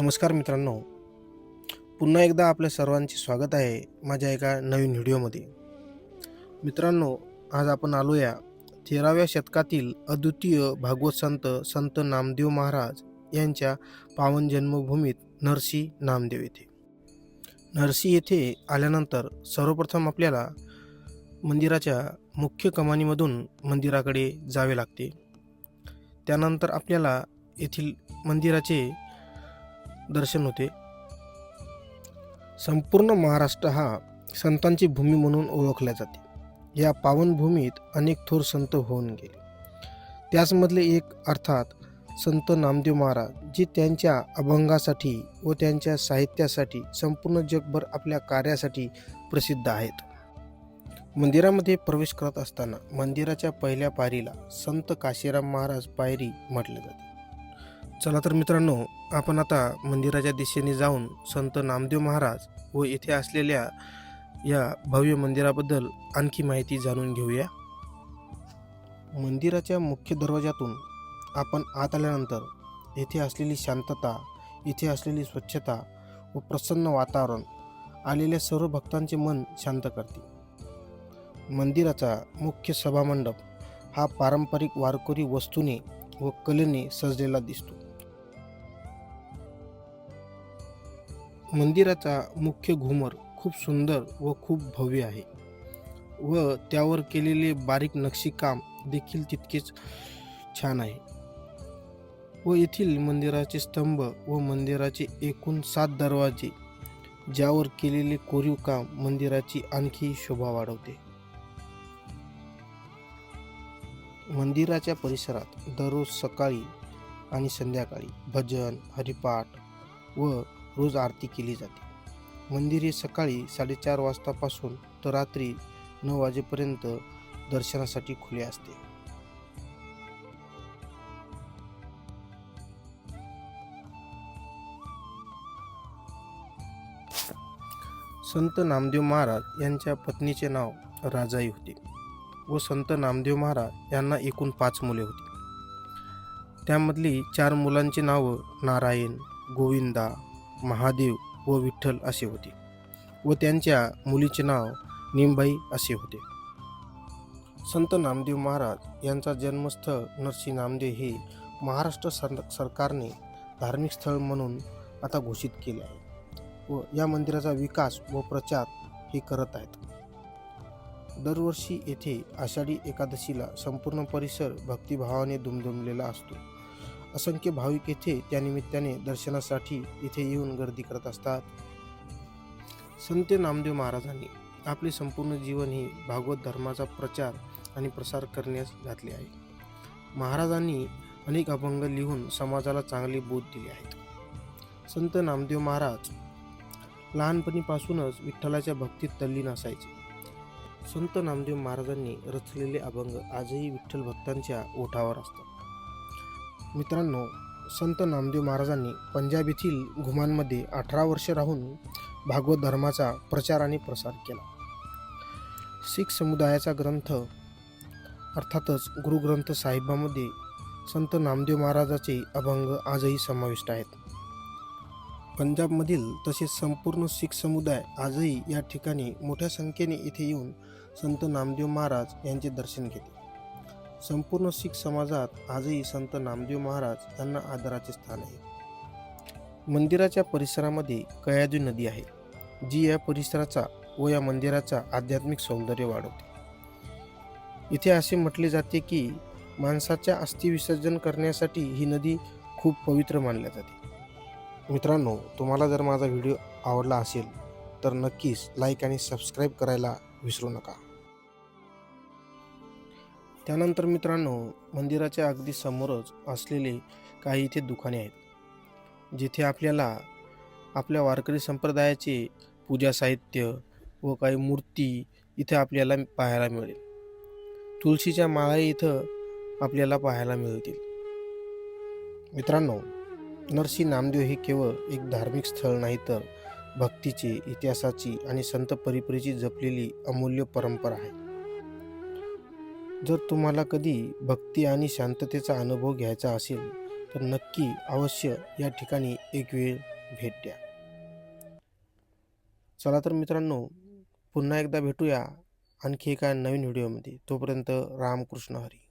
नमस्कार मित्रांनो. पुन्हा एकदा आपल्या सर्वांचे स्वागत आहे माझ्या एका नवीन व्हिडिओमध्ये. मित्रांनो आज आपण आलो या तेराव्या शतकातील अद्वितीय भागवत संत संत नामदेव महाराज यांच्या पावन जन्मभूमीत नरसी नामदेव येथे. नरसी येथे आल्यानंतर सर्वप्रथम आपल्याला मंदिराच्या मुख्य कमानीमधून मंदिराकडे जावे लागते. त्यानंतर आपल्याला येथील मंदिराचे दर्शन होते. संपूर्ण महाराष्ट्र हा संतांची भूमी म्हणून ओळखल्या जाते. या पावनभूमीत अनेक थोर संत होऊन गेले. त्याचमधले एक अर्थात संत नामदेव महाराज जे त्यांच्या अभंगासाठी व त्यांच्या साहित्यासाठी संपूर्ण जगभर आपल्या कार्यासाठी प्रसिद्ध आहेत. मंदिरामध्ये प्रवेश करत असताना मंदिराच्या पहिल्या पायरीला संत काशीराम महाराज पायरी म्हटले जाते. चला तर मित्रांनो आपण आता मंदिराच्या दिशेने जाऊन संत नामदेव महाराज व येथे असलेल्या या भव्य मंदिराबद्दल आणखी माहिती जाणून घेऊया. मंदिराच्या मुख्य दरवाजातून आपण आत आल्यानंतर येथे असलेली शांतता इथे असलेली स्वच्छता व प्रसन्न वातावरण आलेल्या सर्व भक्तांचे मन शांत करते. मंदिराचा मुख्य सभामंडप हा पारंपरिक वारकरी वस्तूने व कलेने सजलेला दिसतो. मंदिराचा मुख्य घुमर खूप सुंदर व खूप भव्य आहे. व त्यावर केलेले बारीक नक्षीकाम देखील तितकेच छान आहे. व येथील मंदिराचे स्तंभ व मंदिराचे एकूण सात दरवाजे ज्यावर केलेले कोरीव काम मंदिराची आणखी शोभा वाढवते. मंदिराच्या परिसरात दररोज सकाळी आणि संध्याकाळी भजन हरिपाठ व रोज आरती केली जाते. मंदिर हे सकाळी साडेचार वाजतापासून तर रात्री नऊ वाजेपर्यंत दर्शनासाठी खुले असते. संत नामदेव महाराज यांच्या पत्नीचे नाव राजाई होते व संत नामदेव महाराज यांना एकूण पाच मुले होती. त्यामधली चार मुलांची नावं नारायण गोविंदा महादेव व विठ्ठल असे होते व त्यांच्या मुलीचे नाव निंबाई असे होते. संत नामदेव महाराज यांचा जन्मस्थळ नरसी नामदेव हे महाराष्ट्र सर सरकारने धार्मिक स्थळ म्हणून आता घोषित केले आहे व या मंदिराचा विकास व प्रचार हे करत आहेत. दरवर्षी येथे आषाढी एकादशीला संपूर्ण परिसर भक्तिभावाने दुमदुमलेला असतो. असंख्य भाविक येथे त्यानिमित्ताने दर्शनासाठी इथे येऊन गर्दी करत असतात. संत नामदेव महाराजांनी आपले संपूर्ण जीवन हे भागवत धर्माचा प्रचार आणि प्रसार करण्यास घातले आहे. महाराजांनी अनेक अभंग लिहून समाजाला चांगले बोध दिले आहेत. संत नामदेव महाराज लहानपणीपासूनच विठ्ठलाच्या भक्तीत तल्लीन असायचे. संत नामदेव महाराजांनी रचलेले अभंग आजही विठ्ठल भक्तांच्या ओठावर असतात. मित्रांनो संत नामदेव महाराजांनी पंजाब येथील घुमांमध्ये अठरा वर्षे राहून भागवत धर्माचा प्रचार आणि प्रसार केला. शीख समुदायाचा ग्रंथ अर्थातच गुरुग्रंथ साहिबामध्ये संत नामदेव महाराजाचे अभंग आजही समाविष्ट आहेत. पंजाबमधील तसेच संपूर्ण शीख समुदाय आजही या ठिकाणी मोठ्या संख्येने इथे येऊन संत नामदेव महाराज यांचे दर्शन घेते. संपूर्ण शीख समाजात आजही संत नामदेव महाराज यांना आदराचे स्थान आहे. मंदिराच्या परिसरामध्ये कयादी नदी आहे जी या परिसराचा व या मंदिराचा आध्यात्मिक सौंदर्य वाढवते. इथे असे म्हटले जाते की माणसाच्या अस्थिविसर्जन करण्यासाठी ही नदी खूप पवित्र मानल्या जाते. मित्रांनो तुम्हाला जर माझा व्हिडिओ आवडला असेल तर नक्कीच लाईक आणि सबस्क्राईब करायला विसरू नका. त्यानंतर मित्रांनो मंदिराच्या अगदी समोरच असलेले काही इथे दुकाने आहेत जिथे आपल्याला आपल्या वारकरी संप्रदायाचे पूजा साहित्य व काही मूर्ती इथे आपल्याला पाहायला मिळेल. तुळशीच्या माळा इथं आपल्याला पाहायला मिळतील. मित्रांनो नरसी नामदेव हे केवळ एक धार्मिक स्थळ नाही तर भक्तीची इतिहासाची आणि संत परिपरीची जपलेली अमूल्य परंपरा आहे. जर तुम्हाला कधी भक्ती आणि शांततेचा अनुभव घ्यायचा असेल तर नक्की अवश्य या ठिकाणी एक वेळ भेट द्या. चला तर मित्रांनो पुन्हा एकदा भेटूया आणखी एका नवीन व्हिडिओमध्ये. तोपर्यंत रामकृष्ण हरी.